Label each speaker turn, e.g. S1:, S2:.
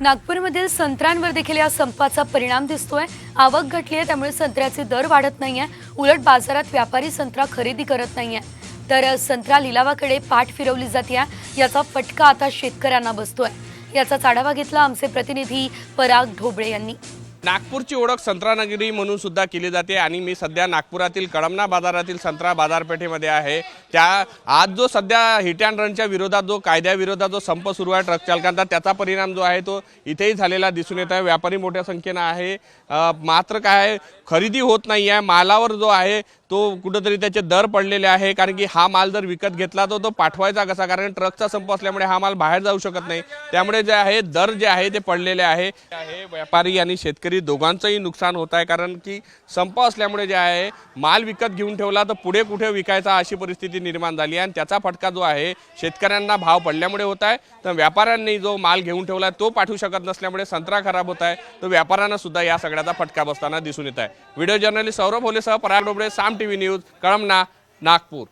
S1: नागपूरमधील संत्र्यांवर देखील या संपाचा परिणाम दिसतोय. आवक घटली आहे त्यामुळे संत्र्याचे दर वाढत नाही आहे उलट बाजारात व्यापारी संत्रा खरेदी करत नाही आहे तर संत्रा लिलावाकडे पाठ फिरवली जाते याचा फटका आता शेतकऱ्यांना बसतोय. याचा आढावा घेतला आमचे प्रतिनिधी पराग ढोबळे यांनी.
S2: नागपूरची ओळख संत्रानगरी म्हणून सुद्धा केली जाते आणि मी सध्या नागपुरातील कळमना बाजारातील संत्रा बाजारपेठेमध्ये आहे. त्या आज जो सध्या हिट अँड रनच्या विरोधात जो कायद्याविरोधात जो संप सुरू आहे ट्रक चालकांचा त्याचा परिणाम जो आहे तो इथेही झालेला दिसून येत आहे. व्यापारी मोठ्या संख्येनं आहे. मात्र काय आहे, खरेदी होत नाही आहे मालावर जो आहे तो कुठंतरी त्याचे दर पडलेले आहे कारण की हा माल जर विकत घेतला तर तो पाठवायचा कसा? कारण ट्रकचा संप असल्यामुळे हा माल बाहेर जाऊ शकत नाही. त्यामुळे जे आहे दर जे आहे ते पडलेले आहे. व्यापारी आणि शेतकरी दोघांचंही नुकसान होत आहे कारण की संप असल्यामुळे जे आहे माल विकत घेऊन ठेवला तर पुढे कुठे विकायचा अशी परिस्थिती निर्माण झाली आणि त्याचा फटका जो आहे शेतकऱ्यांना भाव पडल्यामुळे होत आहे. तर व्यापाऱ्यांनी जो माल घेऊन ठेवला तो पाठवू शकत नसल्यामुळे संत्रा खराब होत आहे. तर व्यापाऱ्यांना सुद्धा या सगळ्याचा फटका बसताना दिसून येत आहे. Video journalist Saurabh होलेसह Parag Dobale Saam T V news Kalamna Nagpur.